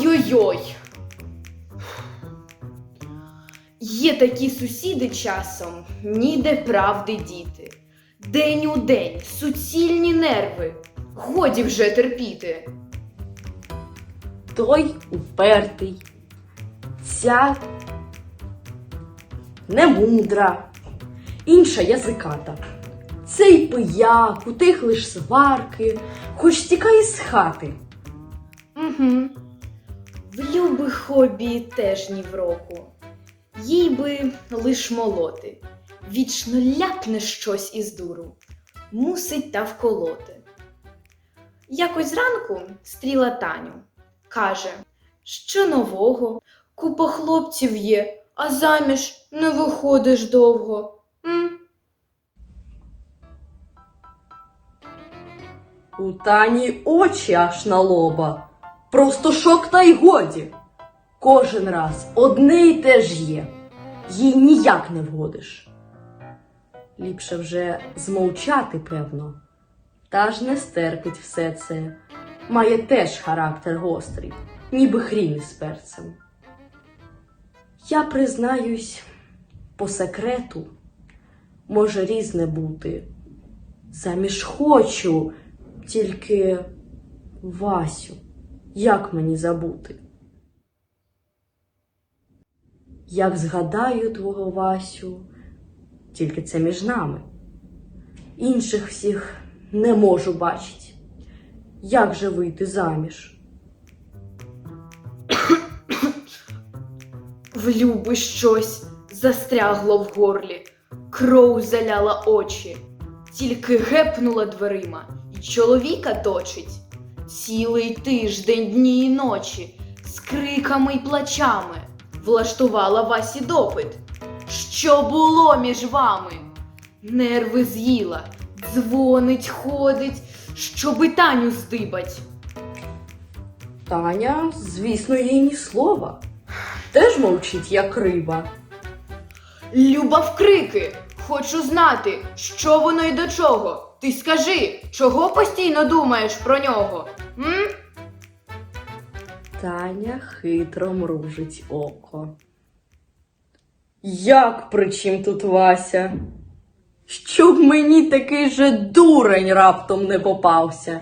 Ой-ой-ой. Є такі сусіди часом, ніде правди діти. День у день, суцільні нерви. Годі вже терпіти. Той упертий, ця немудра, інша язиката. Цей пияк, у тих лиш сварки, хоч тікай з хати. Угу. В любих хобі теж ні в року. Їй би лиш молоти. Вічно ляпне щось із дуру, мусить та вколоти. Якось зранку стріла Таню. Каже, що нового, купа хлопців є, а заміж не виходиш довго. М? У Тані очі аж на лоба. Просто шок та й годі. Кожен раз одне й те ж є. Їй ніяк не вгодиш. Ліпше вже змовчати, певно. Та ж не стерпить все це. Має теж характер гострий, ніби хрін із перцем. Я признаюсь, по секрету може різне бути. Заміж хочу, тільки Васю, як мені забути? Як згадаю твого Васю, тільки це між нами. Інших всіх не можу бачить. Як же вийти заміж? В Люби щось застрягло в горлі, кров заляла очі, тільки гепнула дверима, і чоловіка точить. Цілий тиждень, дні й ночі, з криками й плачами влаштувала Васі допит. Що було між вами? Нерви з'їла, дзвонить, ходить, щоби Таню здибать. Таня, звісно, їй ні слова. Теж мовчить, як риба. Люба в крики. Хочу знати, що воно й до чого. Ти скажи, чого постійно думаєш про нього? М? Таня хитро мружить око. Як при чим тут Вася? Щоб мені такий же дурень раптом не попався.